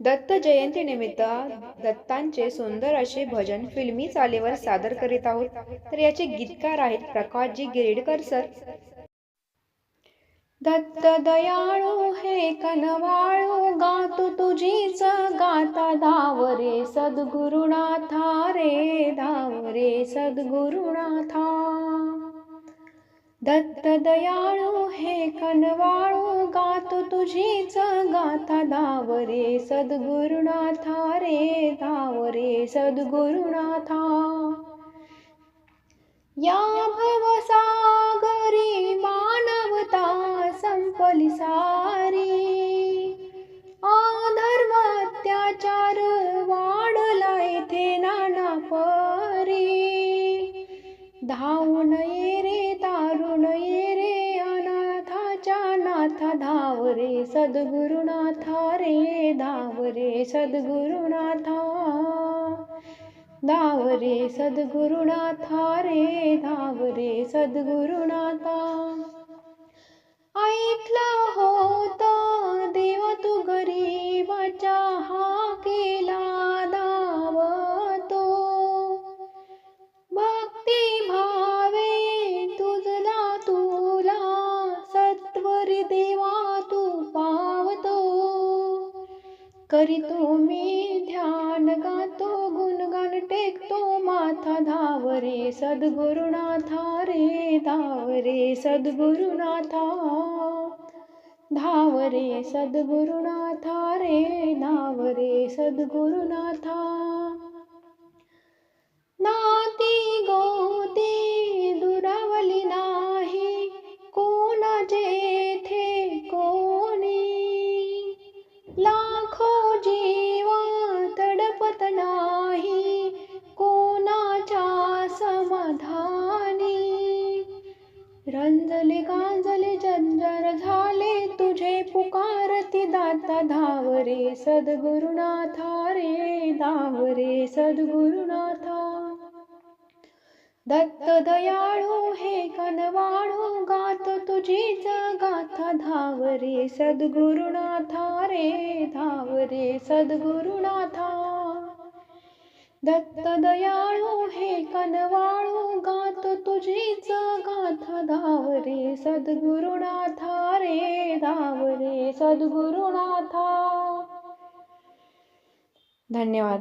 दत्त जयंतीनिमित्त दत्तांचे सुंदर असे भजन फिल्मी चालेवर सादर करीत आहोत. तर याचे गीतकार आहेत प्रकाशजी गिरडकर सर. दत्त दयाळू हे कनवाळू गातो तुझीच गाता धावरे सद्गुरुनाथा रे धावरे सद्गुरुनाथा. दत्त दयाळू हे कनवाळू गातो तुझीच गाथा धावरे सद्गुरुनाथा रे धावरे सद्गुरुनाथा. या भवसागरी मानवता संपली सारी. आधर्म अत्याचार वाढला येथे नाना परी. धावून ये रे धाव रे सद्गुरुनाथा रे धाव रे सद्गुरुनाथा. धाव रे सद्गुरुनाथा रे धाव रे सद्गुरुनाथा. ऐकलं होत करीतो मी ध्यान गातो गुणगान टेकतो माथा धावरे सद्गुरुनाथा रे धावरे सद्गुरुनाथा. धावरे सद्गुरुनाथा रे धावरे सद्गुरुनाथा. रंजले गांजले जंजर झाले तुझे पुकारती दाता धावरे सद्गुरुनाथा रे धावरे सद्गुरुनाथा. दत्त दयाळू हे कनवाळू गात तुझीच गाथा धावरे सद्गुरुनाथा रे धावरे सद्गुरुनाथा. दत्त दयाळू हे कनवाळू गात तुझीच गाथा धावरे सद्गुरुनाथा रे धावरे सद्गुरुनाथा. धन्यवाद.